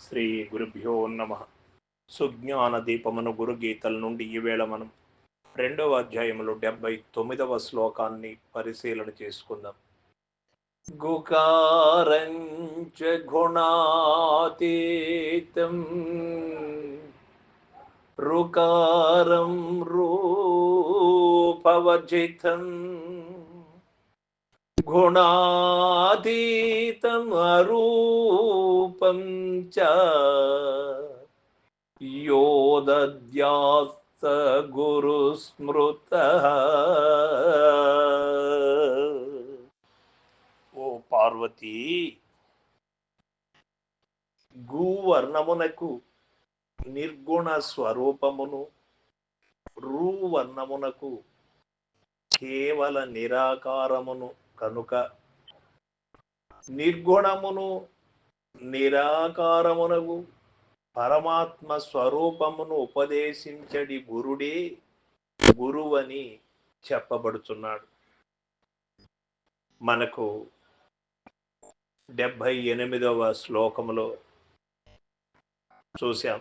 శ్రీ గురుభ్యో నమ. సుజ్ఞాన దీపమును గురు గీతల నుండి ఈవేళ మనం రెండవ అధ్యాయంలో డెబ్బై తొమ్మిదవ శ్లోకాన్ని పరిశీలన చేసుకుందాం. గుకారంచ గుణాతీతం రుకారం రూపవజితం గుణాతీతం అరూపం చ యోదద్యాస్త గురు స్మృత ఓ పార్వతీ గూవర్ణమునకు నిర్గుణ స్వరూపమును రూవర్ణమునకు కేవల నిరాకారమును కనుక నిర్గుణమును నిరాకారమునకు పరమాత్మ స్వరూపమును ఉపదేశించడి గురుడే గురువని చెప్పబడుతున్నాడు మనకు డెబ్భై ఎనిమిదవ శ్లోకములో చూశాం.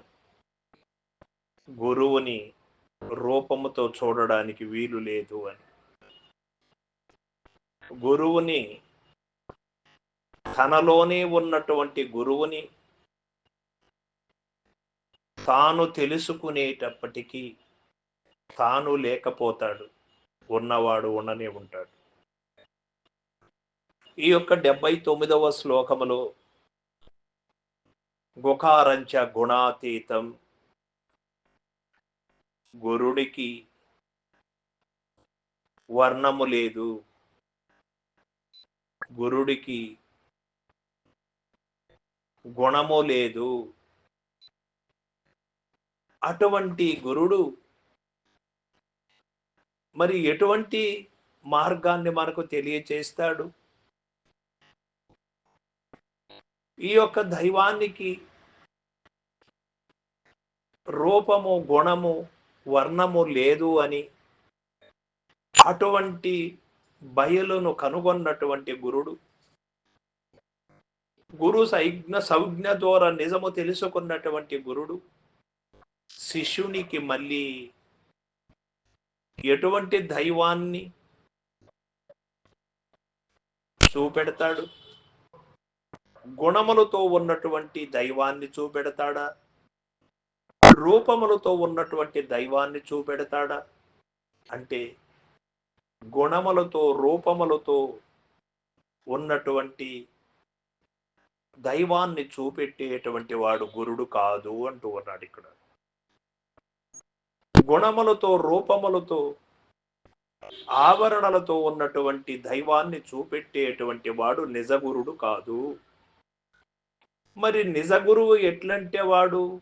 గురువుని రూపముతో చూడడానికి వీలు లేదు అని. గురువుని తనలోనే ఉన్నటువంటి గురువుని తాను తెలుసుకునేటప్పటికీ తాను లేకపోతాడు ఉన్నవాడు ఉండనే ఉంటాడు. ఈ యొక్క డెబ్బై తొమ్మిదవ శ్లోకములో గుకారంచ గుణాతీతం గురుడికి వర్ణము లేదు. గురుడికి గుణము లేదు. అటువంటి గురుడు మరి ఎటువంటి మార్గాన్ని మనకు తెలియచేస్తాడు? ఈ యొక్క దైవానికి రూపము గుణము వర్ణము లేదు అని అటువంటి బయలును కనుగొన్నటువంటి గురుడు. గురు సైజ్ఞ సంజ్ఞ ద్వారా నిజము తెలుసుకున్నటువంటి గురుడు. శిష్యునికి మళ్ళీ ఎటువంటి దైవాన్ని చూపెడతాడు? గుణములతో ఉన్నటువంటి దైవాన్ని చూపెడతాడా? రూపములతో ఉన్నటువంటి దైవాన్ని చూపెడతాడా? అంటే గుణములతో రూపములతో ఉన్నటువంటి దైవాన్ని చూపెట్టేటువంటి వాడు గురుడు కాదు అంటూ ఉన్నాడు ఇక్కడ. గుణములతో రూపములతో ఆవరణలతో ఉన్నటువంటి దైవాన్ని చూపెట్టేటువంటి వాడు నిజగురుడు కాదు. మరి నిజ గురువు ఎట్లంటే వాడు?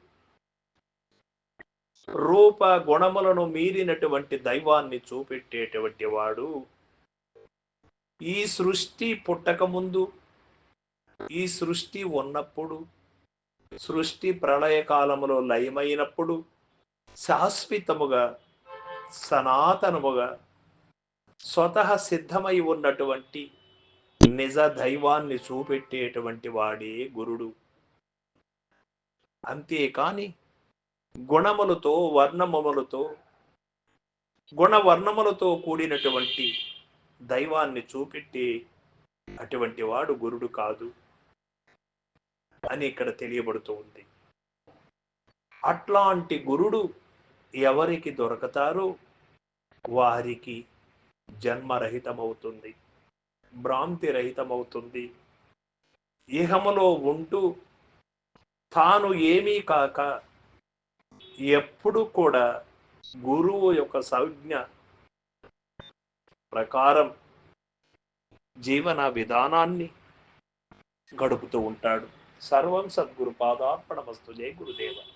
రూప గుణములను మీరినటువంటి దైవాన్ని చూపెట్టేటువంటి వాడు. ఈ సృష్టి పుట్టక ముందు ఈ సృష్టి ఉన్నప్పుడు సృష్టి ప్రళయ కాలములో లయమైనప్పుడు శాశ్వతముగా సనాతనముగా స్వతహ సిద్ధమై ఉన్నటువంటి నిజ దైవాన్ని చూపెట్టేటువంటి వాడే గురుడు. అంతేకాని గుణములతో వర్ణములతో గుణవర్ణములతో కూడినటువంటి దైవాన్ని చూపెట్టే అటువంటి వాడు గురుడు కాదు అని ఇక్కడ తెలియబడుతూ ఉంది. అట్లాంటి గురుడు ఎవరికి దొరకతారో వారికి జన్మరహితమవుతుంది భ్రాంతి రహితమవుతుంది ఇహములో ఉంటూ తాను ఏమీ కాక ఎప్పుడు కూడా గురువు యొక్క సంజ్ఞ ప్రకారం జీవన విధానాన్ని గడుపుతూ ఉంటాడు. సర్వం సద్గురు పాదార్పణ వస్తు జయ గురుదేవ.